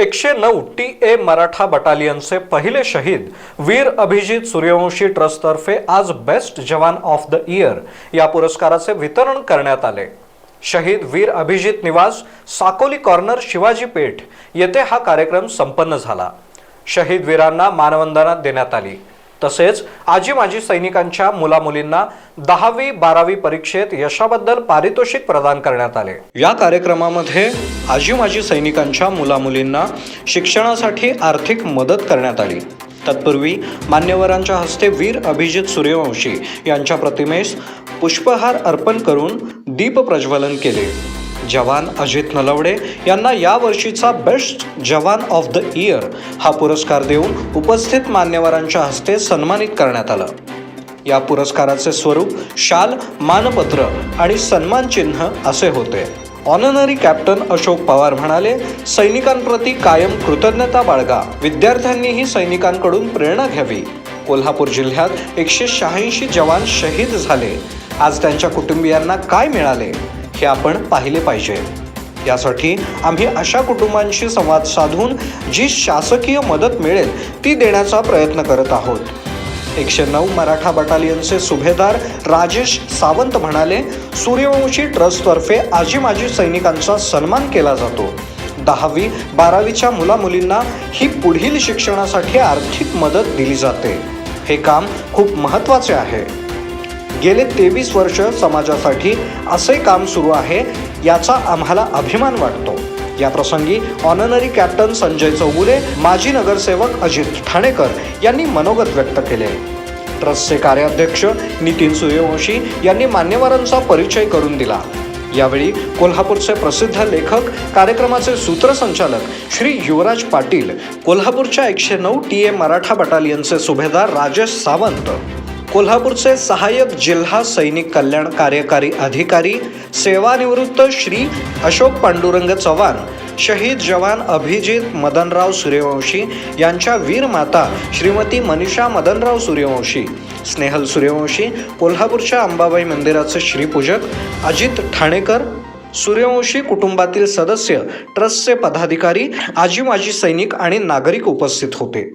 एकशे नऊ T A Maratha बटालियनचे पहिले शहीद वीर अभिजित सूर्यवंशी ट्रस्टतर्फे आज बेस्ट जवान ऑफ द इयर या पुरस्काराचे वितरण करण्यात आले. शहीद वीर अभिजित निवास साकोली कॉर्नर शिवाजी पेठ येथे हा कार्यक्रम संपन्न झाला. शहीद वीरांना मानवंदना देण्यात आली. तसेच आजी माजी सैनिकांच्या मुलामुलींना दहावी बारावी परीक्षेत यशाबद्दल पारितोषिक प्रदान करण्यात आले. या कार्यक्रमामध्ये आजी माजी सैनिकांच्या मुलामुलींना शिक्षणासाठी आर्थिक मदत करण्यात आली. तत्पूर्वी मान्यवरांच्या हस्ते वीर अभिजित सूर्यवंशी यांच्या प्रतिमेस पुष्पहार अर्पण करून दीप प्रज्वलन केले. जवान अजित नलवडे यांना यावर्षीचा बेस्ट जवान ऑफ द इयर हा पुरस्कार देऊन उपस्थित मान्यवरांच्या हस्ते सन्मानित करण्यात आलं. या पुरस्काराचे स्वरूप शाल मानपत्र आणि सन्मानचिन्ह असे होते. ऑननरी कॅप्टन अशोक पवार म्हणाले सैनिकांप्रती कायम कृतज्ञता बाळगा. विद्यार्थ्यांनीही सैनिकांकडून प्रेरणा घ्यावी. कोल्हापूर जिल्ह्यात एकशे शहाऐंशी जवान शहीद झाले. आज त्यांच्या कुटुंबियांना काय मिळाले हे आपण पाहिले पाहिजे. यासाठी आम्ही अशा कुटुंबांशी संवाद साधून जी शासकीय मदत मिळेल ती देण्याचा प्रयत्न करत आहोत. एकशे नऊ मराठा बटालियनचे सुभेदार राजेश सावंत म्हणाले सूर्यवंशी ट्रस्टतर्फे आजी माजी सैनिकांचा सन्मान केला जातो. दहावी बारावीच्या मुलामुलींना ही पुढील शिक्षणासाठी आर्थिक मदत दिली जाते. हे काम खूप महत्त्वाचे आहे. गेले तेवीस वर्ष समाजासाठी असे काम सुरू आहे याचा आम्हाला अभिमान वाटतो. या प्रसंगी ऑनररी कॅप्टन संजय चौगुले माजी नगरसेवक अजित ठाणेकर यांनी मनोगत व्यक्त केले. ट्रस्टचे कार्याध्यक्ष नितीन सूर्यवंशी यांनी मान्यवरांचा परिचय करून दिला. यावेळी कोल्हापूरचे प्रसिद्ध लेखक कार्यक्रमाचे सूत्रसंचालक श्री युवराज पाटील कोल्हापूरच्या एकशे नऊ टी ए मराठा बटालियनचे सुभेदार राजेश सावंत कोल्हापूरचे सहाय्यक जिल्हा सैनिक कल्याण कार्यकारी अधिकारी सेवानिवृत्त श्री अशोक पांडुरंग चव्हाण शहीद जवान अभिजित मदनराव सूर्यवंशी यांच्या वीर माता श्रीमती मनीषा मदनराव सूर्यवंशी स्नेहल सूर्यवंशी कोल्हापूरच्या अंबाबाई मंदिराचे श्रीपूजक अजित ठाणेकर सूर्यवंशी कुटुंबातील सदस्य ट्रस्टचे पदाधिकारी आजी माजी सैनिक आणि नागरिक उपस्थित होते.